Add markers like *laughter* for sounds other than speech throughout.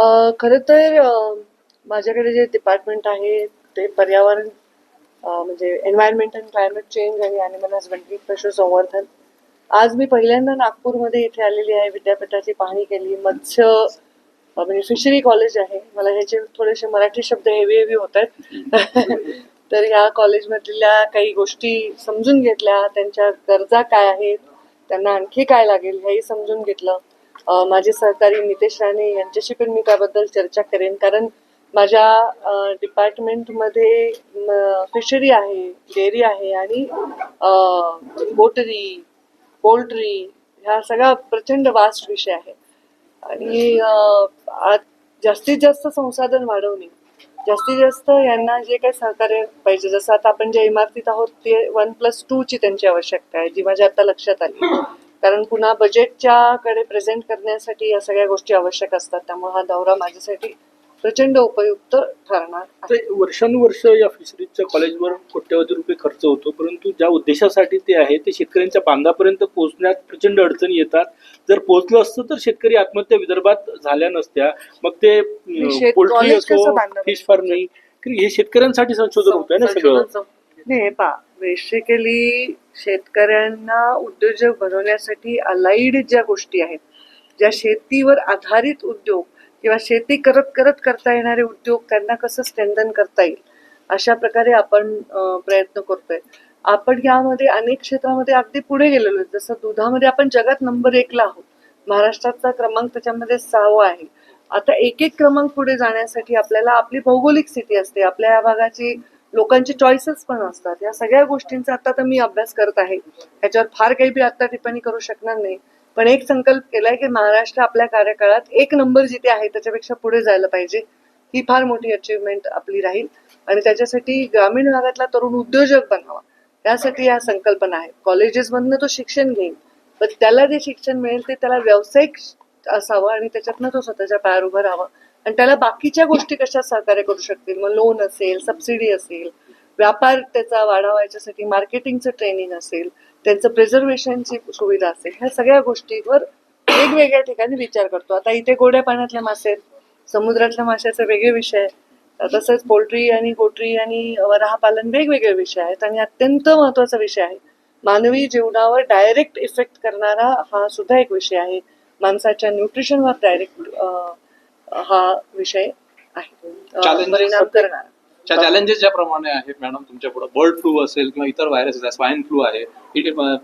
अ, खरं तर माझ्याकडे जे डिपार्टमेंट आहे ते पर्यावरण म्हणजे एन्व्हायरमेंट अँड क्लायमेट चेंज आणि ॲनिमल हजबंडरी पशुसंवर्धन. आज मी पहिल्यांदा नागपूरमध्ये इथे आलेली आहे विद्यापीठाची पाहणी केली. मत्स्य म्हणजे फिशरी कॉलेज आहे. मला ह्याचे थोडेसे मराठी शब्द हेवी हेवी होत आहेत. *laughs* तर ह्या कॉलेजमधल्या काही गोष्टी समजून घेतल्या. त्यांच्या गरजा काय आहेत? त्यांना आणखी काय लागेल? हेही समजून घेतलं. माझे सहकारी नितेश राणे यांच्याशी पण मी त्याबद्दल चर्चा करेन. कारण माझ्या डिपार्टमेंटमध्ये फिशरी आहे डेअरी आहे आणि बोटरी पोल्ट्री ह्या सगळा प्रचंड वास्ट विषय आहे. आणि जास्तीत जास्त संसाधन वाढवणे. जास्तीत जास्त यांना जे काही सहकार्य पाहिजे जसं आता आपण ज्या इमारतीत आहोत ते वन प्लस टू ची त्यांची आवश्यकता आहे जी माझ्या आता लक्षात आली. कारण पुन्हा बजेटच्या कडे प्रेझेंट करण्यासाठी या सगळ्या गोष्टी आवश्यक असतात. त्यामुळे हा दौरा माझ्यासाठी प्रचंड उपयुक्त ठरणार वर्षानुवर्ष या फिशरीजच्या कॉलेजवर कोट्यवधी रुपये खर्च होतो. परंतु ज्या उद्देशासाठी ते आहे ते शेतकऱ्यांच्या बांधापर्यंत पोहोचण्यात प्रचंड अडचणी येतात. जर पोहोचलं असतं तर शेतकरी आत्महत्या विदर्भात झाल्या नसत्या. मग ते पोल्ट्री असो? फिश फार्मिंग हे शेतकऱ्यांसाठी संशोधन होत आहे ना सगळं. प्रश्न हे पहा बेसिकली शेतकऱ्यांना उद्योजक बनवण्यासाठी अलाईड ज्या गोष्टी आहेत ज्या शेतीवर आधारित उद्योग किंवा शेती करत करत करता येणारे उद्योग त्यांना कसं स्ट्रेंथन करता येईल अशा प्रकारे आपण प्रयत्न करतोय. आपण यामध्ये अनेक क्षेत्रामध्ये अगदी पुढे गेलेलो आहे. जसं दुधामध्ये आपण जगात नंबर एकला आहोत. महाराष्ट्राचा क्रमांक त्याच्यामध्ये सहावा आहे. आता एक एक क्रमांक पुढे जाण्यासाठी आपल्याला आपली भौगोलिक स्थिती असते. आपल्या या भागाची लोकांचे चॉईसेस पण असतात. या सगळ्या गोष्टींचा आता तर मी अभ्यास करत आहे. ह्याच्यावर फार काही बी आता टिप्पणी करू शकणार नाही. पण एक संकल्प केलाय की महाराष्ट्र आपल्या कार्यकाळात एक नंबर जिथे आहे त्याच्यापेक्षा पुढे जायला पाहिजे. ही फार मोठी अचीवमेंट आपली राहील. आणि त्याच्यासाठी ग्रामीण भागातला तरुण उद्योजक बनावा. त्यासाठी या संकल्पना आहेत कॉलेजेसमधनं तो शिक्षण घेईल. पण त्याला जे शिक्षण मिळेल ते त्याला व्यावसायिक असावं आणि त्याच्यातनं तो स्वतःच्या पायावर उभं राहावं. आणि त्याला बाकीच्या गोष्टी कशा सहकार्य करू शकतील? मग लोन असेल सबसिडी असेल व्यापार त्याचा वाढावा याच्यासाठी मार्केटिंगचं ट्रेनिंग असेल त्यांचं प्रिझर्वेशनची सुविधा असेल ह्या सगळ्या गोष्टींवर वेगवेगळ्या ठिकाणी विचार करतो. आता इथे गोड्या पाण्यातले मासे आहेत समुद्रातल्या माशाचे वेगळे विषय आहेत. तसंच पोल्ट्री आणि गोट्री आणि वराहपालन वेगवेगळे विषय आहेत आणि अत्यंत महत्त्वाचा विषय आहे. मानवी जीवनावर डायरेक्ट इफेक्ट करणारा हा सुद्धा एक विषय आहे. माणसाच्या न्यूट्रिशनवर डायरेक्ट हा विषय आहे. परिणाम करणारा. चॅलेंजेस ज्याप्रमाणे आहेत मॅडम तुमच्यापुढे बर्ड फ्लू असेल किंवा इतर व्हायरस स्वाईन फ्लू आहे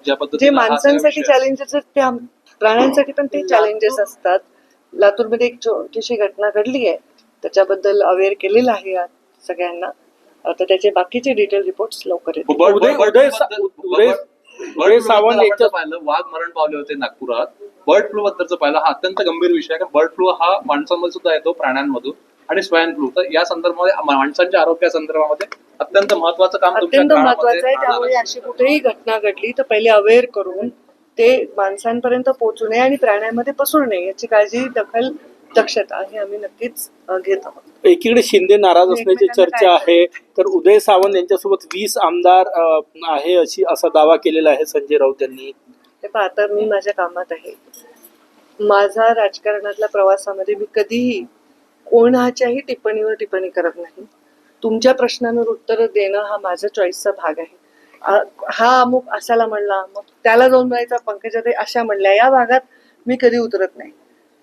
ज्या पद्धतीने माणसांसाठी चॅलेंजेस प्राण्यांसाठी पण ते चॅलेंजेस असतात. लातूरमध्ये एक छोटीशी घटना घडली आहे. त्याच्याबद्दल अवेअर केलेलं आहे सगळ्यांना. आता त्याचे बाकीचे डिटेल रिपोर्ट्स लवकर येतील. उदय- सावंत पाहिलं वाघ मरण पावले होते नागपुरात. बर्ड फ्लू बद्दलचं पाहिलं हा अत्यंत गंभीर विषय आहे. कारण बर्ड फ्लू हा माणसांमध्ये सुद्धा येतो प्राण्यांमधून. आणि स्वाईन फ्लू. तर या संदर्भामध्ये माणसांच्या आरोग्या संदर्भामध्ये अत्यंत महत्वाचं काम अत्यंत महत्वाचं आहे. त्यामुळे. अशी कुठेही घटना घडली तर पहिले अवेअर करून ते माणसांपर्यंत पोहोचू नये आणि प्राण्यांमध्ये पसरू नये याची काळजी दखल दक्षता हे आम्ही नक्कीच घेत आहोत. एकीकडे शिंदे नाराज असण्याची चर्चा काय- आहे तर उदय सावंत यांच्यासोबत वीस आमदार आहे अशी असा दावा केलेला आहे संजय राऊत यांनी. हे आता मी माझ्या कामात आहे. माझा राजकारणातल्या प्रवासामध्ये मी कधीही कोणाच्याही टिप्पणीवर टिप्पणी करत नाही. तुमच्या प्रश्नांवर उत्तर देणं हा माझा चॉईसचा भाग आहे. हा अमुक असाला म्हणला मग त्याला जाऊन म्हणायचा पंकजा ते अशा म्हणल्या. या भागात मी कधी उतरत नाही.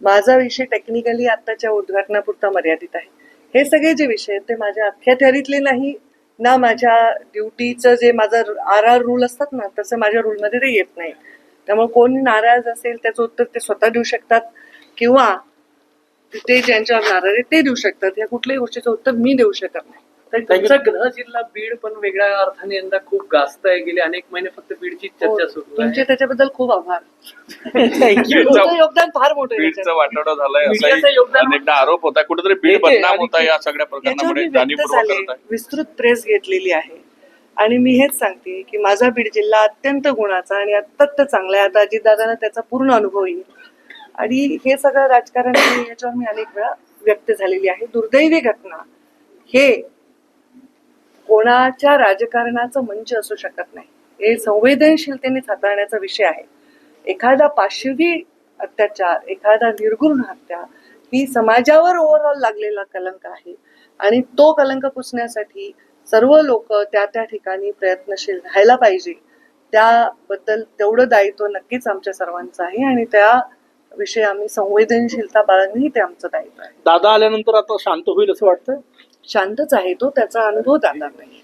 माझा विषय टेक्निकली आत्ताच्या उद्घाटनापुरता मर्यादित आहे. हे सगळे जे विषय आहेत ते माझ्या अख्ख्या थेअरीतले नाही ना माझ्या ड्युटीचं जे माझं आर आर रूल असतात ना तसं माझ्या रूलमध्ये ते येत नाही. त्यामुळे कोणी नाराज असेल त्याचं उत्तर ते स्वतः देऊ शकतात किंवा ते ज्यांच्यावर नाराज आहे ते देऊ शकतात. या कुठल्याही गोष्टीचं उत्तर मी देऊ शकत नाही. तर तुमचा ग्रह जिल्हा बीड पण वेगळ्या अर्थाने यंदा खूप गाजत आहे. गेले अनेक महिने फक्त बीडची हो, चर्चा सुरू तुमचे त्याच्याबद्दल खूप आभार. योगदान फार मोठं आहे बीडचं. वाटाडा झालाय अनेकदा आरोप होता कुठेतरी बीड बदनाम होता या सगळ्या प्रकरणामुळे विस्तृत प्रेस घेतलेली आहे. आणि मी हेच सांगते की माझा बीड जिल्हा अत्यंत गुणाचा आणि अत्यंत चांगला आहे. आता अजितदादांना त्याचा पूर्ण अनुभव येईल. आणि हे सगळं राजकारण याच्यावर मी अनेक वेळा व्यक्त झालेली आहे. दुर्दैवी घटना हे कोणाच्या राजकारणाचं मंच असू शकत नाही. हे संवेदनशीलतेने हाताळण्याचा विषय आहे. एखादा पाशवी अत्याचार एखादा निर्गुण हत्या ही समाजावर ओव्हरऑल लागलेला कलंक आहे. आणि तो कलंक पुसण्यासाठी सर्व लोक त्या त्या ठिकाणी प्रयत्नशील राहायला पाहिजे. त्याबद्दल तेवढं दायित्व नक्कीच आमच्या सर्वांचं आहे आणि त्या विषयी आम्ही संवेदनशीलता बाळगणंही ते आमचं दायित्व आहे. दादा आल्यानंतर आता शांत होईल असं वाटतं शांतच आहे तो त्याचा अनुभव दादा नाही